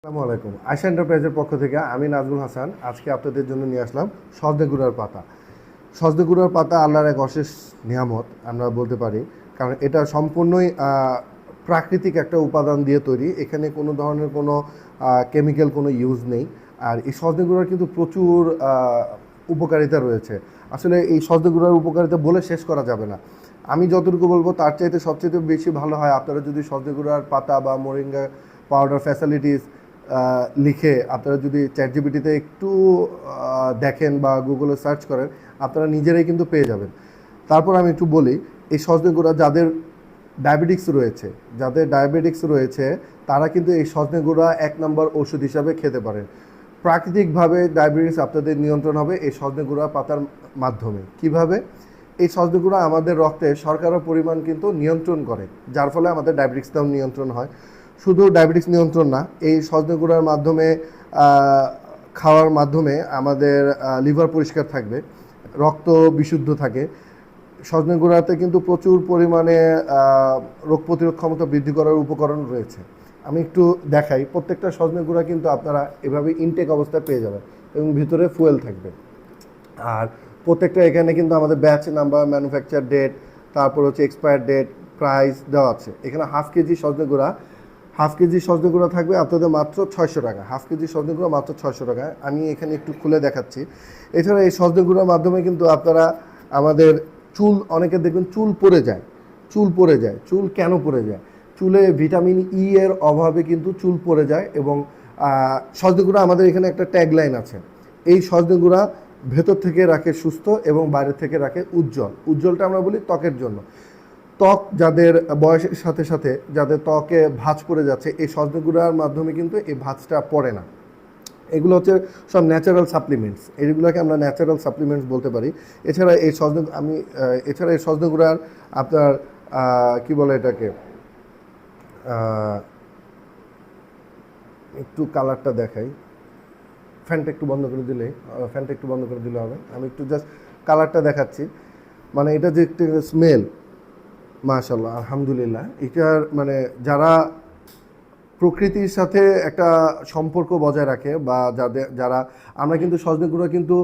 আসসালামু আলাইকুম। আয়সা এন্টারপ্রাইজের পক্ষ থেকে আমি নাজমুল হাসান। আজকে আপনাদের জন্য নিয়ে আসলাম সজনে গুঁড়ার পাতা। সজনে গুঁড়ার পাতা আল্লাহর এক অশেষ নিয়ামত, আমরা বলতে পারি। কারণ এটা সম্পূর্ণই প্রাকৃতিক একটা উপাদান দিয়ে তৈরি। এখানে কোনো ধরনের কোনো কেমিক্যাল কোনো ইউজ নেই। আর এই সজনে গুঁড়ার কিন্তু প্রচুর উপকারিতা রয়েছে। আসলে এই সজনে গুঁড়ার উপকারিতা বলে শেষ করা যাবে না। আমি যতটুকু বলব, তার চাইতে সবচেয়ে বেশি ভালো হয় আপনারা যদি সজনে গুঁড়ার পাতা বা মোরিঙ্গা পাউডার ফ্যাসিলিটিস লিখে আপনারা যদি চ্যাট জিবিটিতে একটু দেখেন বা গুগলে সার্চ করেন, আপনারা নিজেরাই কিন্তু পেয়ে যাবেন। তারপর আমি একটু বলি, এই সজনে গুঁড়া যাদের ডায়াবেটিক্স রয়েছে, যাদের ডায়াবেটিক্স রয়েছে, তারা কিন্তু এই সজনে গুঁড়া এক নম্বর ওষুধ হিসাবে খেতে পারেন। প্রাকৃতিকভাবে ডায়াবেটিস আপনাদের নিয়ন্ত্রণ হবে এই সজনে গুঁড়া পাতার মাধ্যমে। কীভাবে? এই সজনে গুঁড়া আমাদের রক্তে শর্করার পরিমাণ কিন্তু নিয়ন্ত্রণ করে, যার ফলে আমাদের ডায়াবেটিক্সটাও নিয়ন্ত্রণ হয়। শুধু ডায়াবেটিস নিয়ন্ত্রণ না, এই সজনে গুঁড়ার মাধ্যমে খাওয়ার মাধ্যমে আমাদের লিভার পরিষ্কার থাকবে, রক্ত বিশুদ্ধ থাকে। সজনে গুঁড়াতে কিন্তু প্রচুর পরিমাণে রোগ প্রতিরোধ ক্ষমতা বৃদ্ধি করার উপকরণ রয়েছে। আমি একটু দেখাই, প্রত্যেকটা সজনে গুঁড়া কিন্তু আপনারা এভাবে ইনটেক অবস্থায় পেয়ে যাবেন এবং ভিতরে ফুয়েল থাকবে। আর প্রত্যেকটা এখানে কিন্তু আমাদের ব্যাচ নাম্বার ম্যানুফ্যাকচার ডেট তারপর হচ্ছে এক্সপায়ার ডেট প্রাইস দেওয়া আছে। এখানে হাফ কেজি সজনে গুঁড়া হাফ কেজি সজনে গুঁড়া থাকবে আপনাদের মাত্র ছয়শো টাকা। হাফ কেজি সজনে গুঁড়া মাত্র ছয়শো টাকা। আমি এখানে একটু খুলে দেখাচ্ছি। এছাড়া এই সজনে গুঁড়ার মাধ্যমে কিন্তু আপনারা আমাদের চুল, অনেকে দেখবেন চুল পড়ে যায়। চুল পড়ে যায়। চুল কেন পড়ে যায়? চুলে ভিটামিন ই এর অভাবে কিন্তু চুল পড়ে যায় এবং সজনে গুঁড়া আমাদের এখানে একটা ট্যাগলাইন আছে। এই সজনে গুঁড়া ভেতর থেকে রাখে সুস্থ এবং বাইরে থেকে রাখে উজ্জ্বল। উজ্জ্বলটা আমরা বলি ত্বকের জন্য। ত্বক যাদের বয়সের সাথে সাথে যাদের ত্বকে ভাঁজ পড়ে যাচ্ছে, এই সজনে গুঁড়ার মাধ্যমে কিন্তু এই ভাঁজটা পড়ে না। এগুলো হচ্ছে সব ন্যাচারাল সাপ্লিমেন্টস এইগুলোকে আমরা ন্যাচারাল সাপ্লিমেন্টস বলতে পারি। এছাড়া এই সজনে, আমি এছাড়া এই সজনে গুঁড়ার আপনার কি বলে এটাকে? একটু কালারটা দেখাই। ফ্যানটা একটু বন্ধ করে দিলে ফ্যানটা একটু বন্ধ করে দিলে হবে। আমি একটু জাস্ট কালারটা দেখাচ্ছি। মানে এটা যে একটা স্মেল মাশাল্লাহ আলহামদুলিল্লাহ। এটার মানে যারা প্রকৃতির সাথে একটা সম্পর্ক বজায় রাখে বা যাদের, যারা, আমরা কিন্তু সজনে গুঁড়া কিন্তু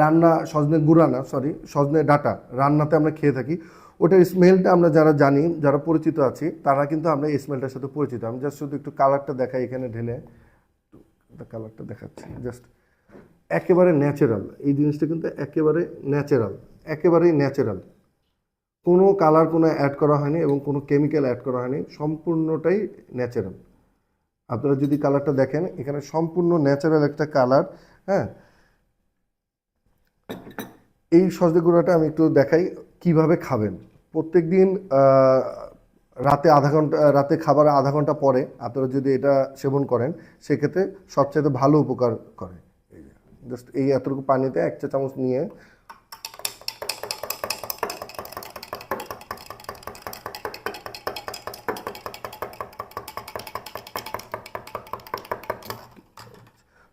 রান্না, সজনে গুঁড়া না সরি সজনে ডাটা, রান্নাতে আমরা খেয়ে থাকি। ওটার স্মেলটা আমরা যারা জানি, যারা পরিচিত আছি, তারা কিন্তু আমরা এই স্মেলটার সাথে পরিচিত। আমি জাস্ট শুধু একটু কালারটা দেখাই এখানে ঢেলে। কালারটা দেখাচ্ছি জাস্ট একেবারে ন্যাচারাল এই জিনিসটা কিন্তু একেবারে ন্যাচারাল একেবারেই ন্যাচারাল কোনো কালার কোনো অ্যাড করা হয়নি এবং কোনো কেমিক্যাল অ্যাড করা হয়নি, সম্পূর্ণটাই ন্যাচারাল আপনারা যদি কালারটা দেখেন, এখানে সম্পূর্ণ ন্যাচারাল একটা কালার হ্যাঁ? এই সজনে গুঁড়াটা আমি একটু দেখাই কীভাবে খাবেন। প্রত্যেক দিন রাতে আধা ঘণ্টা, রাতে খাবার আধা ঘণ্টা পরে আপনারা যদি এটা সেবন করেন, সেক্ষেত্রে সবচেয়ে ভালো উপকার করে। জাস্ট এই এতটুকু পানিতে এক চা চামচ নিয়ে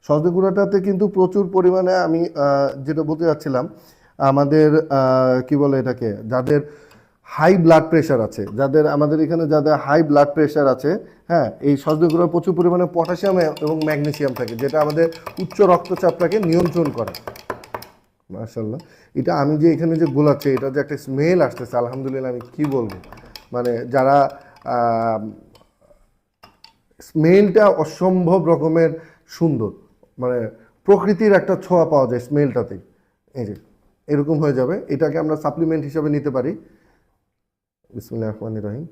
সজনে গুঁড়াটাতে কিন্তু প্রচুর পরিমাণে আমি যেটা বলতে যাচ্ছিলাম, আমাদের কি বলে এটাকে, যাদের হাই ব্লাড প্রেশার আছে, যাদের, আমাদের এখানে যাদের হাই ব্লাড প্রেশার আছে হ্যাঁ এই সজনে গুঁড়া প্রচুর পরিমাণে পটাশিয়াম এবং ম্যাগনেসিয়াম থাকে, যেটা আমাদের উচ্চ রক্তচাপটাকে নিয়ন্ত্রণ করে। মার্শাল্লাহ এটা আমি যে এখানে যে গোলাচ্ছি, এটা যে একটা স্মেল আসতেছে, আলহামদুলিল্লাহ আমি কি বলব? মানে যারা স্মেলটা অসম্ভব রকমের সুন্দর। মানে প্রকৃতির একটা ছোঁয়া পাওয়া যায় স্মেলটাতে। এই যে, এরকম হয়ে যাবে। এটাকে আমরা সাপ্লিমেন্ট হিসাবে নিতে পারি। বিসমুল্লাহ রহমান রহিম।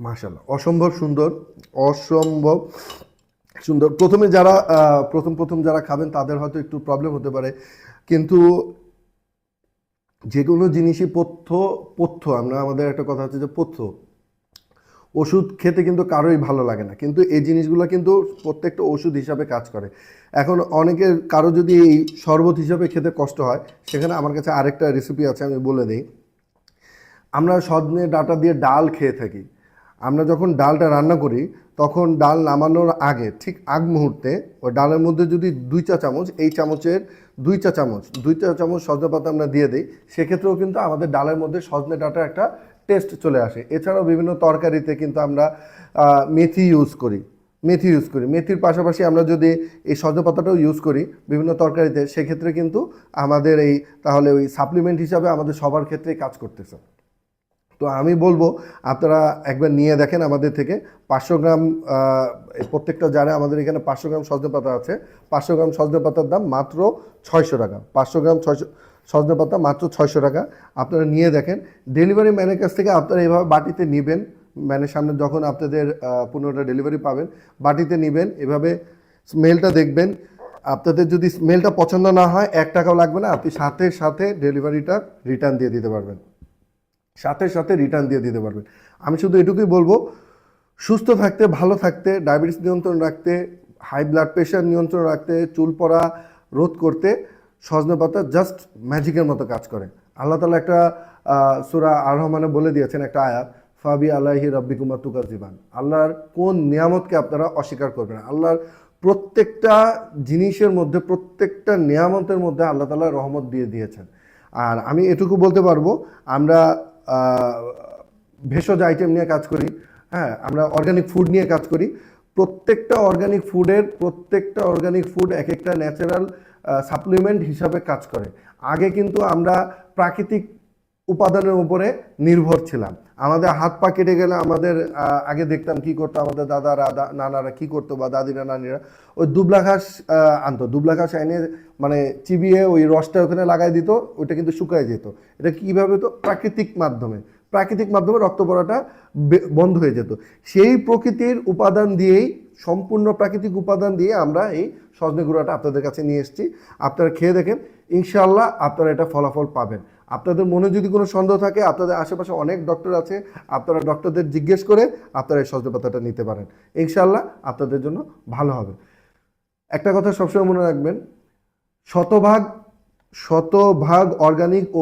মাশাল্লাহ অসম্ভব সুন্দর অসম্ভব সুন্দর। প্রথমে যারা প্রথম প্রথম যারা খাবেন, তাদের হয়তো একটু প্রবলেম হতে পারে। কিন্তু যে কোনো জিনিসই পথ্য পথ্য। আমরা, আমাদের একটা কথা হচ্ছে যে পথ্য। ওষুধ খেতে কিন্তু কারোই ভালো লাগে না। কিন্তু এই জিনিসগুলো কিন্তু প্রত্যেকটা ওষুধ হিসাবে কাজ করে। এখন অনেকের কারও যদি এই শরবত হিসাবে খেতে কষ্ট হয়, সেখানে আমার কাছে আরেকটা রেসিপি আছে, আমি বলে দিই। আমরা সজনে ডাটা দিয়ে ডাল খেয়ে থাকি। আমরা যখন ডালটা রান্না করি, তখন ডাল নামানোর আগে, ঠিক আগ মুহূর্তে, ওই ডালের মধ্যে যদি দুই চা চামচ, এই চামচের দুই চা চামচ, দুই চা চামচ সজনে পাতা আমরা দিয়ে দিই, সেক্ষেত্রেও কিন্তু আমাদের ডালের মধ্যে সজনে ডাটা একটা টেস্ট চলে আসে। এছাড়াও বিভিন্ন তরকারিতে কিন্তু আমরা মেথি ইউজ করি। মেথি ইউজ করি। মেথির পাশাপাশি আমরা যদি এই সজনে পাতাটাও ইউজ করি বিভিন্ন তরকারিতে, সেক্ষেত্রে কিন্তু আমাদের এই, তাহলে ওই সাপ্লিমেন্ট হিসাবে আমাদের সবার ক্ষেত্রেই কাজ করতেছে। তো আমি বলব, আপনারা একবার নিয়ে দেখেন আমাদের থেকে। পাঁচশো গ্রাম প্রত্যেকটা জারে আমাদের এখানে পাঁচশো গ্রাম সজনে পাতা আছে। পাঁচশো গ্রাম সজনে পাতার দাম মাত্র ছয়শো টাকা। পাঁচশো গ্রাম ছয়শো সজনে পাতা মাত্র ছয়শো টাকা। আপনারা নিয়ে দেখেন। ডেলিভারি ম্যানের কাছ থেকে আপনারা এইভাবে বাটিতে নেবেন। ম্যানের সামনে যখন আপনাদের পণ্যটা ডেলিভারি পাবেন, বাটিতে নেবেন, এভাবে স্মেলটা দেখবেন। আপনাদের যদি স্মেলটা পছন্দ না হয়, এক টাকাও লাগবে না। আপনি সাথে সাথে ডেলিভারিটা রিটার্ন দিয়ে দিতে পারবেন। সাথে সাথে রিটার্ন দিয়ে দিতে পারবেন। আমি শুধু এটুকুই বলব, সুস্থ থাকতে, ভালো থাকতে ডায়াবেটিস নিয়ন্ত্রণ রাখতে হাই ব্লাড প্রেশার নিয়ন্ত্রণ রাখতে, চুল পড়া রোধ করতে সজনে পাতা জাস্ট ম্যাজিকের মতো কাজ করে। আল্লাহ তালা একটা সুরা আর রহমানে বলে দিয়েছেন একটা আয়াত, ফাবি আল্লাহি রব্বিকুমা তুকা জীবান আল্লাহর কোন নিয়ামতকে আপনারা অস্বীকার করবেন আল্লাহর প্রত্যেকটা জিনিসের মধ্যে, প্রত্যেকটা নিয়ামতের মধ্যে আল্লাহ তালা রহমত দিয়ে দিয়েছেন। আর আমি এটুকু বলতে পারব, আমরা ভেষজ আইটেম নিয়ে কাজ করি হ্যাঁ আমরা অর্গানিক ফুড নিয়ে কাজ করি। প্রত্যেকটা অর্গানিক ফুডের প্রত্যেকটা অর্গানিক ফুড এক একটা ন্যাচারাল সাপ্লিমেন্ট হিসাবে কাজ করে। আগে কিন্তু আমরা প্রাকৃতিক উপাদানের উপরে নির্ভর ছিলাম। আমাদের হাত পা কেটে গেলে আমাদের আগে দেখতাম কি করতো আমাদের দাদারা নানারা কি করতো বা দাদিরা, নানিরা। ওই দুবলা ঘাস আনতো। দুবলা ঘাস এনে মানে চিবিয়ে ওই রসটা ওখানে লাগাই দিত, ওইটা কিন্তু শুকায় যেত। এটা কীভাবে তো প্রাকৃতিক মাধ্যমে। প্রাকৃতিক মাধ্যমে রক্ত পড়াটা বন্ধ হয়ে যেত। সেই প্রকৃতির উপাদান দিয়েই, সম্পূর্ণ প্রাকৃতিক উপাদান দিয়ে আমরা এই সজনে গুঁড়াটা আপনাদের কাছে নিয়ে এসেছি। আপনারা খেয়ে দেখেন, ইনশাআল্লাহ আপনারা এটা ফলাফল পাবেন। আপনাদের মনে যদি কোনো সন্দেহ থাকে, আপনাদের আশেপাশে অনেক ডক্টর আছে, আপনারা ডক্টরদের জিজ্ঞেস করে আপনারা এই সজনে পাতাটা নিতে পারেন। ইনশাআল্লাহ আপনাদের জন্য ভালো হবে। একটা কথা সবসময় মনে রাখবেন, শতভাগ শতভাগ অর্গানিক ও